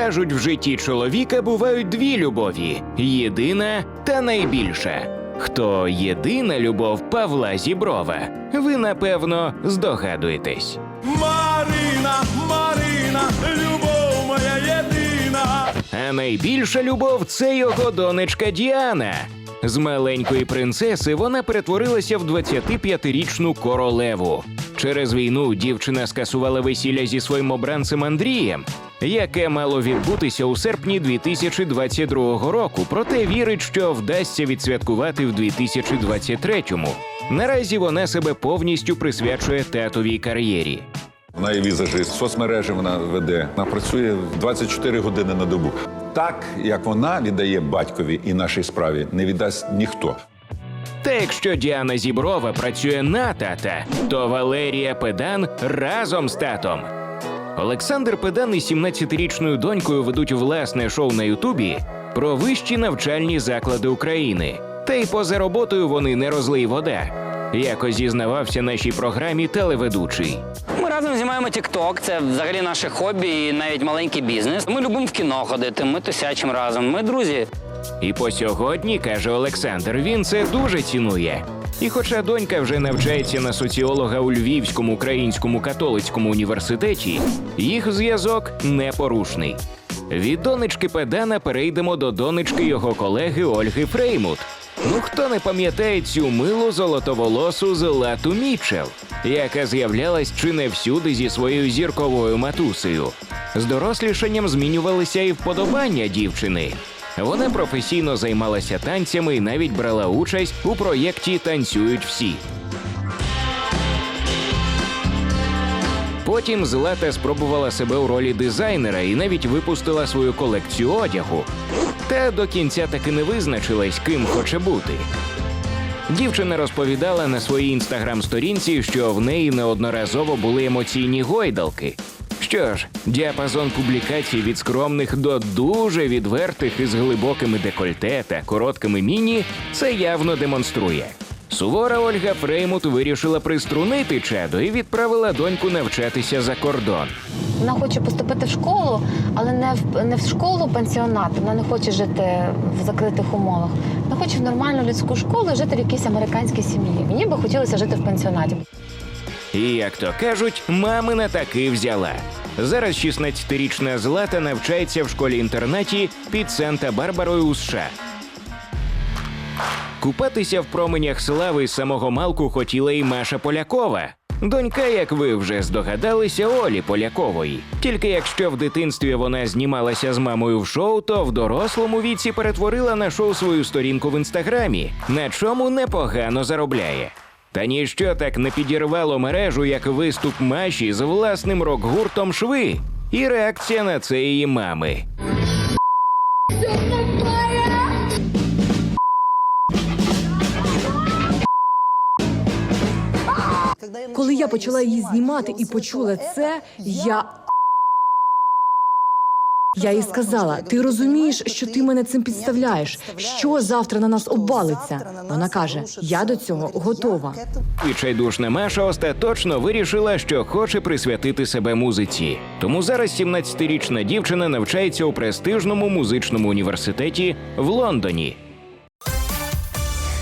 Кажуть, в житті чоловіка бувають дві любові: єдина та найбільша. Хто єдина любов Павла Зіброва? Ви напевно здогадуєтесь. Марина, Марина, любов моя єдина. А найбільша любов це його донечка Діана. З маленької принцеси вона перетворилася в 25-річну королеву. Через війну дівчина скасувала весілля зі своїм обранцем Андрієм, яке мало відбутися у серпні 2022 року. Проте вірить, що вдасться відсвяткувати в 2023-му. Наразі вона себе повністю присвячує татовій кар'єрі. Вона є візажист, соцмережі вона веде. Вона працює 24 години на добу. Так як вона віддає батькові і нашій справі, не віддасть ніхто. Та якщо Діана Зіброва працює на тата, то Валерія Педан разом з татом. Олександр Педан із 17-річною донькою ведуть власне шоу на Ютубі про вищі навчальні заклади України. Та й поза роботою вони не розлий вода. Якось зізнавався нашій програмі телеведучий. Разом знімаємо TikTok, це взагалі наше хобі і навіть маленький бізнес. Ми любимо в кіно ходити, ми тусячим разом. Ми друзі. І по сьогодні, каже Олександр, він це дуже цінує. І хоча донька вже навчається на соціолога у Львівському українському католицькому університеті, їх зв'язок непорушний. Від донечки Педана перейдемо до донечки його колеги Ольги Фреймут. Ну хто не пам'ятає цю милу золотоволосу Злату Мітчел, яка з'являлась чи не всюди зі своєю зірковою матусею. З дорослішанням змінювалися і вподобання дівчини. Вона професійно займалася танцями і навіть брала участь у проєкті Танцюють всі. Потім Злата спробувала себе у ролі дизайнера і навіть випустила свою колекцію одягу. Та до кінця таки не визначилась, ким хоче бути. Дівчина розповідала на своїй інстаграм-сторінці, що в неї неодноразово були емоційні гойдалки. Що ж, діапазон публікацій від скромних до дуже відвертих із глибокими декольте та короткими міні це явно демонструє. Сувора Ольга Фреймут вирішила приструнити чадо і відправила доньку навчатися за кордон. Вона хоче поступити в школу, але не в не в школу пансіонат. Вона не хоче жити в закритих умовах. Вона хоче в нормальну людську школу і жити в якійсь американській сім'ї. Мені би хотілося жити в пансіонаті. І як то кажуть, мамина таки взяла. Зараз 16-річна Злата навчається в школі-інтернаті під Санта-Барбарою у США. Купатися в променях слави самого малку хотіла і Маша Полякова. Донька, як ви вже здогадалися, Олі Полякової. Тільки якщо в дитинстві вона знімалася з мамою в шоу, то в дорослому віці перетворила на шоу свою сторінку в інстаграмі, на чому непогано заробляє. Та ніщо так не підірвало мережу, як виступ Маші з власним рок-гуртом Шви. І реакція на це її мами. Коли я почала її знімати і почула це, я. Я їй сказала: ти розумієш, що ти мене цим підставляєш? Що завтра на нас обвалиться? Вона каже: Я до цього готова. Відчайдушна Маша остаточно вирішила, що хоче присвятити себе музиці. Тому зараз 17-річна дівчина навчається у престижному музичному університеті в Лондоні.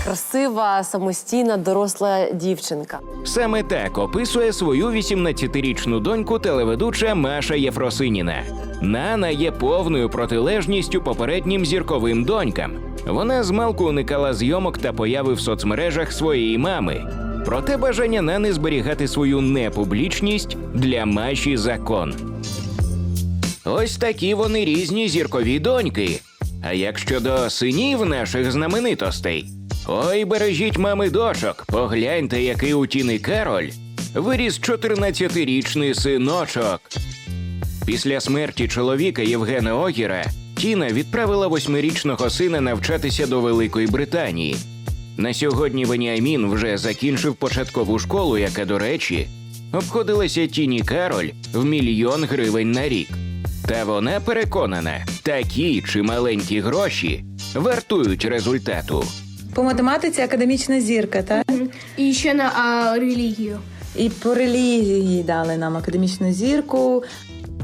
Красива, самостійна, доросла дівчинка. Саме так описує свою 18-річну доньку телеведуча Маша Єфросиніна. Нана є повною протилежністю попереднім зірковим донькам. Вона змалку уникала зйомок та появи в соцмережах своєї мами. Проте бажання Нани зберігати свою непублічність для Маші закон. Ось такі вони різні зіркові доньки. А як щодо синів наших знаменитостей? Ой, бережіть мами дочок, погляньте, який у Тіни Кароль виріс 14-річний синочок. Після смерті чоловіка Євгена Огіра Тіна відправила восьмирічного сина навчатися до Великої Британії. На сьогодні Веніамін вже закінчив початкову школу, яка, до речі, обходилася Тіні Кароль в мільйон гривень на рік. Та вона переконана, такі чи маленькі гроші вартують результату. По математиці академічна зірка, так? І ще на а, релігію. І по релігії дали нам академічну зірку.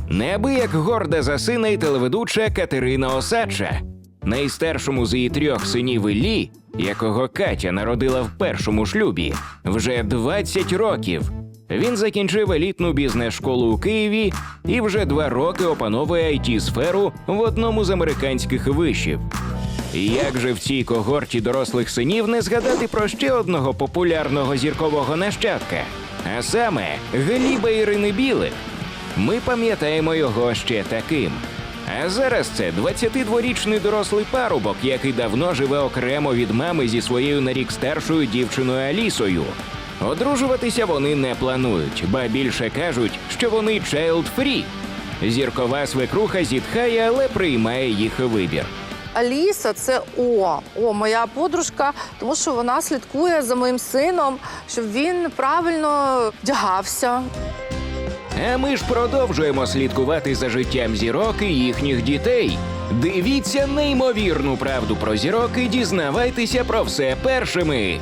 Неабияк горда за сина й телеведуча Катерина Осадча. Найстаршому з її трьох синів Іллі, якого Катя народила в першому шлюбі, вже 20 років. Він закінчив елітну бізнес-школу у Києві і вже два роки опановує it сферу в одному з американських вишів. Як же в цій когорті дорослих синів не згадати про ще одного популярного зіркового нащадка, а саме Гліба Ірини Білик. Ми пам'ятаємо його ще таким. А зараз це 22-річний дорослий парубок, який давно живе окремо від мами зі своєю на рік старшою дівчиною Алісою. Одружуватися вони не планують, ба більше кажуть, що вони child-free. Зіркова свекруха зітхає, але приймає їх вибір. Аліса це О, О, моя подружка, тому що вона слідкує за моїм сином, щоб він правильно вдягався. А ми ж продовжуємо слідкувати за життям зірок і їхніх дітей. Дивіться неймовірну правду про зірок і дізнавайтеся про все першими.